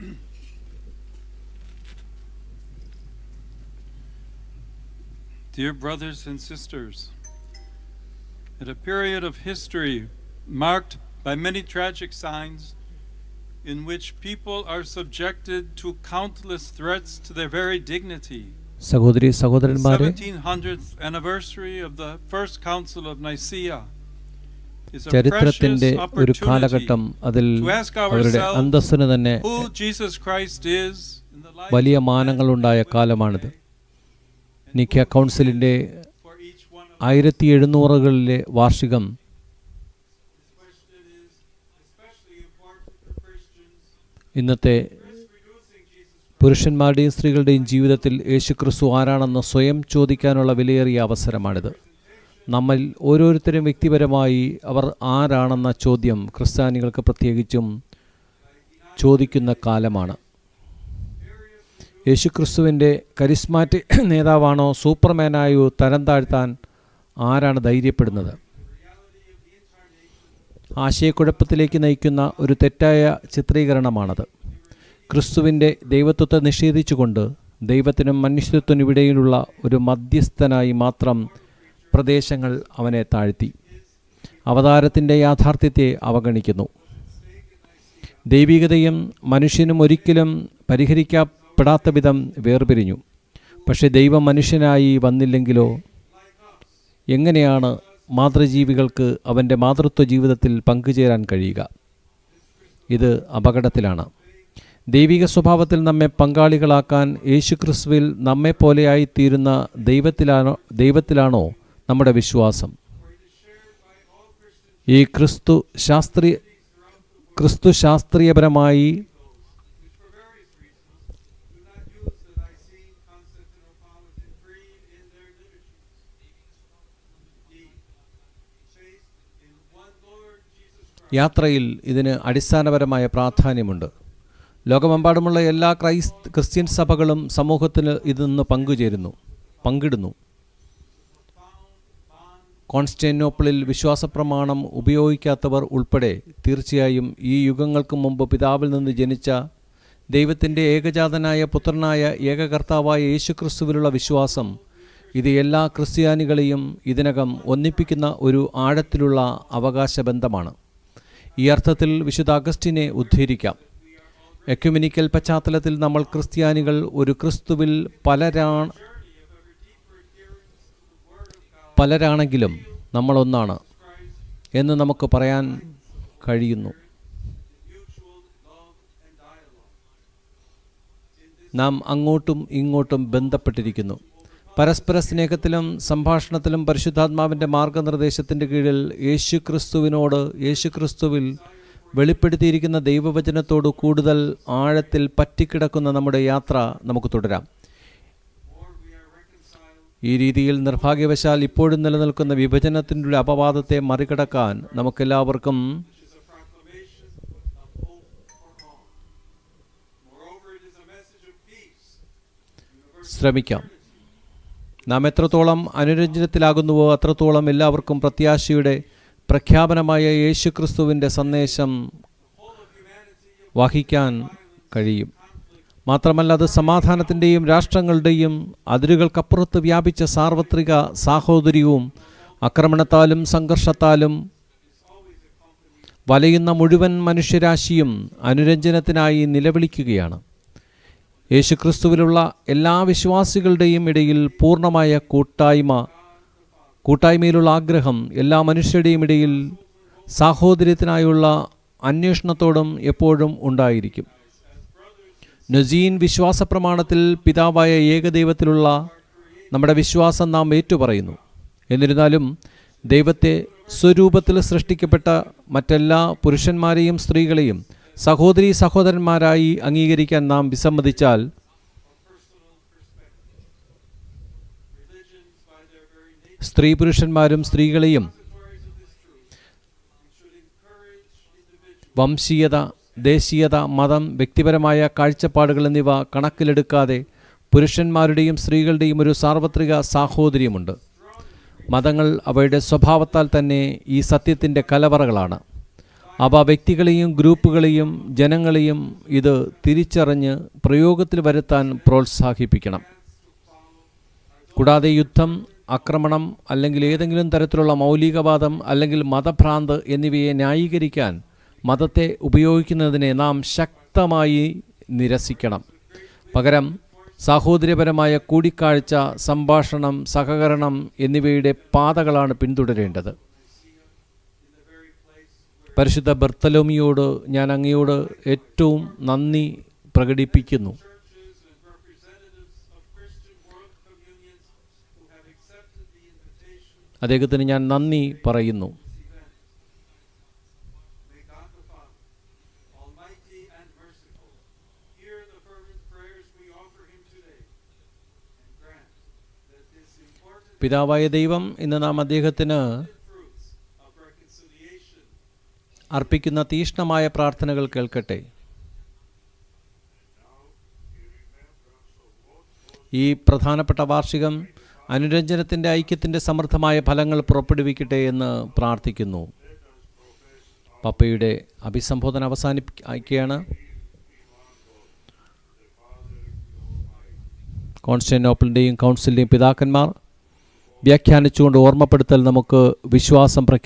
Dear brothers and sisters, at a period of history marked by many tragic signs, in which people are subjected to countless threats to their very dignity, സഹോദരി the സഹോദരന്മാരെ 1700th anniversary of the First Council of Nicaea ചരിത്രത്തിന്റെ ഒരു കാലഘട്ടം അതിൽ അവരുടെ അന്തസ്സിന് തന്നെ വലിയ മാനങ്ങൾ ഉണ്ടായ കാലമാണിത്. നിഖ്യ കൗൺസിലിന്റെ ആയിരത്തി എഴുന്നൂറുകളിലെ വാർഷികം ഇന്നത്തെ പുരുഷന്മാരുടെയും സ്ത്രീകളുടെയും ജീവിതത്തിൽ യേശുക്രിസ്തു ആരാണെന്ന് സ്വയം ചോദിക്കാനുള്ള വിലയേറിയ അവസരമാണിത്. നമ്മൾ ഓരോരുത്തരും വ്യക്തിപരമായി അവർ ആരാണെന്ന ചോദ്യം ക്രിസ്ത്യാനികൾക്ക് പ്രത്യേകിച്ചും ചോദിക്കുന്ന കാലമാണ്. യേശുക്രിസ്തുവിന്റെ കരിസ്മാറ്റിക് നേതാവാണോ സൂപ്പർമാനായോ തരം താഴ്ത്താൻ ആരാണ് ധൈര്യപ്പെടുന്നത്? ആശയക്കുഴപ്പത്തിലേക്ക് നയിക്കുന്ന ഒരു തെറ്റായ ചിത്രീകരണമാണത്. ക്രിസ്തുവിന്റെ ദൈവത്വത്തെ നിഷേധിച്ചുകൊണ്ട് ദൈവത്തിനും മനുഷ്യത്വത്തിനും ഇടയിലുള്ള ഒരു മധ്യസ്ഥനായി മാത്രം പ്രദേശങ്ങൾ അവനെ താഴ്ത്തി. അവതാരത്തിന്റെ യാഥാർത്ഥ്യത്തെ അവഗണിക്കുന്നു. ദൈവികതയും മനുഷ്യനും ഒരിക്കലും പരിഹരിക്കപ്പെടാത്ത വിധം വേർപിരിഞ്ഞു. പക്ഷേ ദൈവം മനുഷ്യനായി വന്നില്ലെങ്കിലോ? എങ്ങനെയാണ് മാതൃജീവികൾക്ക് അവന്റെ മാതൃത്വ ജീവിതത്തിൽ പങ്കുചേരാൻ കഴിയുക? ഇത് അപകടത്തിലാണ്. ദൈവിക സ്വഭാവത്തിൽ നമ്മെ പങ്കാളികളാക്കാൻ യേശുക്രിസ്തുവിൽ നമ്മെപ്പോലെയായിത്തീരുന്ന ദൈവത്തിലാണോ ദൈവത്തിലാണോ നമ്മുടെ വിശ്വാസം. ഈ ക്രിസ്തു ശാസ്ത്രീയ ക്രിസ്തു ശാസ്ത്രീയപരമായി യാത്രയിൽ ഇതിന് അടിസ്ഥാനപരമായ പ്രാധാന്യമുണ്ട്. ലോകമെമ്പാടുമുള്ള എല്ലാ ക്രൈസ് ക്രിസ്ത്യൻ സഭകളും സമൂഹത്തിന് ഇതിൽ നിന്ന് പങ്കുചേരുന്നു പങ്കിടുന്നു. കോൺസ്റ്റന്റോപ്പിളിൽ വിശ്വാസപ്രമാണം ഉപയോഗിക്കാത്തവർ ഉൾപ്പെടെ തീർച്ചയായും ഈ യുഗങ്ങൾക്ക് മുമ്പ് പിതാവിൽ നിന്ന് ജനിച്ച ദൈവത്തിന്റെ ഏകജാതനായ പുത്രനായ ഏകകർത്താവായ യേശുക്രിസ്തുവിലുള്ള വിശ്വാസം ഇത് എല്ലാ ക്രിസ്ത്യാനികളെയും ഇതിനകം ഒന്നിപ്പിക്കുന്ന ഒരു ആഴത്തിലുള്ള അവകാശ ബന്ധമാണ് ഈ അർത്ഥത്തിൽ വിശുദ്ധ അഗസ്റ്റിനെ ഉദ്ധരിക്കാം. എക്യുമിനിക്കൽ പശ്ചാത്തലത്തിൽ നമ്മൾ ക്രിസ്ത്യാനികൾ ഒരു ക്രിസ്തുവിൽ പലരാണ് പലരാണെങ്കിലും നമ്മളൊന്നാണ് എന്ന് നമുക്ക് പറയാൻ കഴിയുന്നു. നാം അങ്ങോട്ടും ഇങ്ങോട്ടും ബന്ധപ്പെട്ടിരിക്കുന്നു പരസ്പര സ്നേഹത്തിലും സംഭാഷണത്തിലും പരിശുദ്ധാത്മാവിന്റെ മാർഗനിർദ്ദേശത്തിന്റെ കീഴിൽ യേശു ക്രിസ്തുവിനോട് യേശു ക്രിസ്തുവിൽ വെളിപ്പെടുത്തിയിരിക്കുന്ന ദൈവവചനത്തോട് കൂടുതൽ ആഴത്തിൽ പറ്റിക്കിടക്കുന്ന നമ്മുടെ യാത്ര നമുക്ക് തുടരാം ഈ രീതിയിൽ നിർഭാഗ്യവശാൽ ഇപ്പോഴും നിലനിൽക്കുന്ന വിഭജനത്തിന്റെ അപവാദത്തെ മറികടക്കാൻ നമുക്കെല്ലാവർക്കും ശ്രമിക്കാം. നാം എത്രത്തോളം അനുരഞ്ജനത്തിലാകുന്നുവോ അത്രത്തോളം എല്ലാവർക്കും പ്രത്യാശയുടെ പ്രഖ്യാപനമായ യേശുക്രിസ്തുവിന്റെ സന്ദേശം വഹിക്കാൻ കഴിയും. മാത്രമല്ല അത് സമാധാനത്തിന്റെയും രാഷ്ട്രങ്ങളുടെയും അതിരുകൾക്കപ്പുറത്ത് വ്യാപിച്ച സാർവത്രിക സാഹോദര്യവും ആക്രമണത്താലും സംഘർഷത്താലും വലയുന്ന മുഴുവൻ മനുഷ്യരാശിയും അനുരഞ്ജനത്തിനായി നിലവിളിക്കുകയാണ്. യേശുക്രിസ്തുവിലുള്ള എല്ലാ വിശ്വാസികളുടെയും ഇടയിൽ പൂർണമായ കൂട്ടായ്മ കൂട്ടായ്മയിലുള്ള ആഗ്രഹം എല്ലാ മനുഷ്യരുടെയും ഇടയിൽ സാഹോദര്യത്തിനായുള്ള അന്വേഷണത്തോടും എപ്പോഴും ഉണ്ടായിരിക്കും. നസീൻ വിശ്വാസ പ്രമാണത്തിൽ പിതാവായ ഏകദൈവത്തിലുള്ള നമ്മുടെ വിശ്വാസം നാം ഏറ്റുപറയുന്നു. എന്നിരുന്നാലും ദൈവത്തെ സ്വരൂപത്തിൽ സൃഷ്ടിക്കപ്പെട്ട മറ്റെല്ലാ പുരുഷന്മാരെയും സ്ത്രീകളെയും സഹോദരി സഹോദരന്മാരായി അംഗീകരിക്കാൻ നാം വിസമ്മതിച്ചാൽ സ്ത്രീ പുരുഷന്മാരും സ്ത്രീകളെയും വംശീയത ദേശീയത മതം വ്യക്തിപരമായ കാഴ്ചപ്പാടുകൾ എന്നിവ കണക്കിലെടുക്കാതെ പുരുഷന്മാരുടെയും സ്ത്രീകളുടെയും ഒരു സാർവത്രിക സാഹോദര്യമുണ്ട്. മതങ്ങൾ അവയുടെ സ്വഭാവത്താൽ തന്നെ ഈ സത്യത്തിന്റെ കലവറകളാണ്. അവ വ്യക്തികളെയും ഗ്രൂപ്പുകളെയും ജനങ്ങളെയും ഇത് തിരിച്ചറിഞ്ഞ് പ്രയോഗത്തിൽ വരുത്താൻ പ്രോത്സാഹിപ്പിക്കണം. കൂടാതെ യുദ്ധം ആക്രമണം അല്ലെങ്കിൽ ഏതെങ്കിലും തരത്തിലുള്ള മൗലികവാദം അല്ലെങ്കിൽ മതഭ്രാന്ത് എന്നിവയെ ന്യായീകരിക്കാൻ മതത്തെ ഉപയോഗിക്കുന്നതിനെ നാം ശക്തമായി നിരസിക്കണം. പകരം സാഹോദര്യപരമായ കൂടിക്കാഴ്ച സംഭാഷണം സഹകരണം എന്നിവയുടെ പാതകളാണ് പിന്തുടരേണ്ടത്. പരിശുദ്ധ ബർത്തലോമിയോട് ഞാൻ അങ്ങയോട് ഏറ്റവും നന്ദി പ്രകടിപ്പിക്കുന്നു. അദ്ദേഹത്തിന് ഞാൻ നന്ദി പറയുന്നു. പിതാവായ ദൈവം ഇന്ന് നാം അദ്ദേഹത്തിന് അർപ്പിക്കുന്ന തീഷ്ണമായ പ്രാർത്ഥനകൾ കേൾക്കട്ടെ. ഈ പ്രധാനപ്പെട്ട വാർഷികം അനുരഞ്ജനത്തിന്റെ ഐക്യത്തിന്റെ സമൃദ്ധമായ ഫലങ്ങൾ പുറപ്പെടുവിക്കട്ടെ എന്ന് പ്രാർത്ഥിക്കുന്നു. പപ്പയുടെ അഭിസംബോധന അവസാനിപ്പിക്കുകയാണ്. കോൺസ്റ്റന്റോപ്പിളിന്റെയും കൗൺസിലിന്റെയും പിതാക്കന്മാർ വ്യാഖ്യാനിച്ചുകൊണ്ട് ഓർമ്മപ്പെടുത്തൽ നമുക്ക് വിശ്വാസം പ്രഖ്യാ